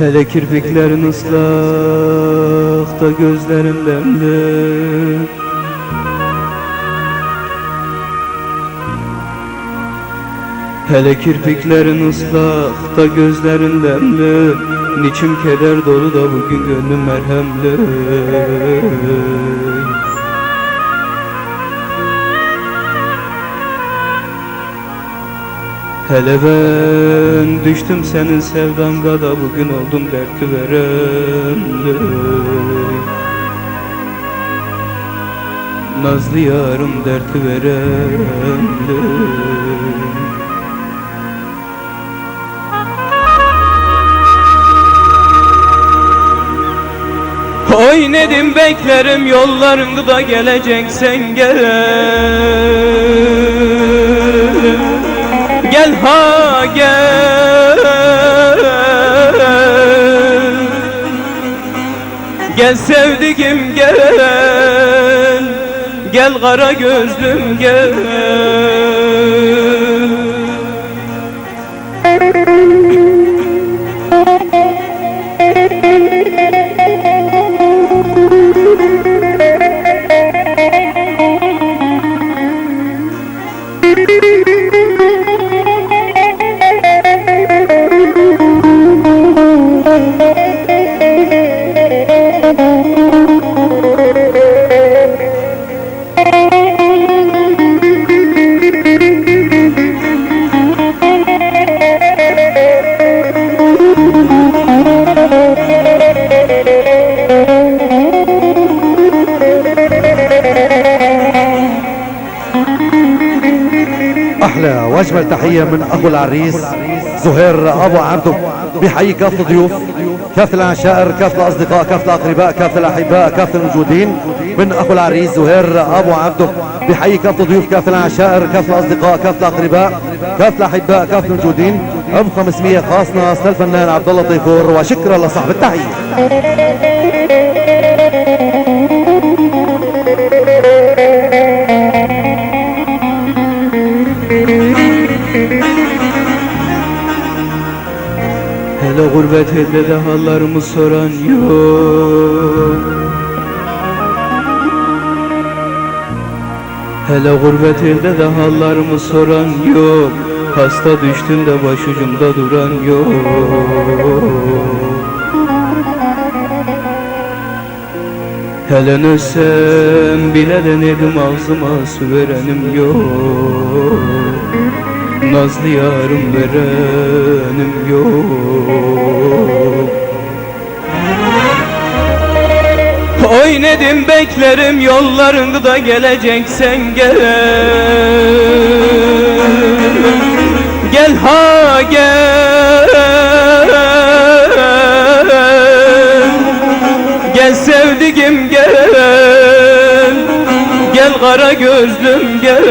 Hele kirpiklerin ıslak da gözlerin nemli Hele kirpiklerin ıslak da gözlerin nemli Niçin keder dolu da bugün gönlüm merhemli Hele ben düştüm senin sevdanga da bugün oldum dertli verenli Nazlı yarım dertli verenli Oy Nedim beklerim yollarında da geleceksen gel Gel ha gel. Gel sevdiğim gel. Gel kara gözlüm gel واجمل تحية من اخو العريس زهير أبو عبده بحيي كافه الضيوف كافه العشائر كافه الاصدقاء كافه الاقرباء كافه الاحباء كافه الموجودين من اخو العريس زهير أبو عبده بحيي كافه الضيوف كافه العشائر كافه الاصدقاء كافه الاقرباء كافه الاحباء كافه الموجودين. أم 500 خاص ناس للفنان عبد الله طيفور وشكرا لصاحب التحية. Hele gurbet elde de hallarımı soran yok. Hele gurbet elde de hallarımı soran yok. Hasta düştüm de başucumda duran yok. Hele ölsem bile denedim ağzıma su verenim yok Nazlı yarım verenim yok. Oy Nedim beklerim yollarında da geleceksen gel. Gel ha gel. Gel sevdiğim gel. Gel kara gözlüm gel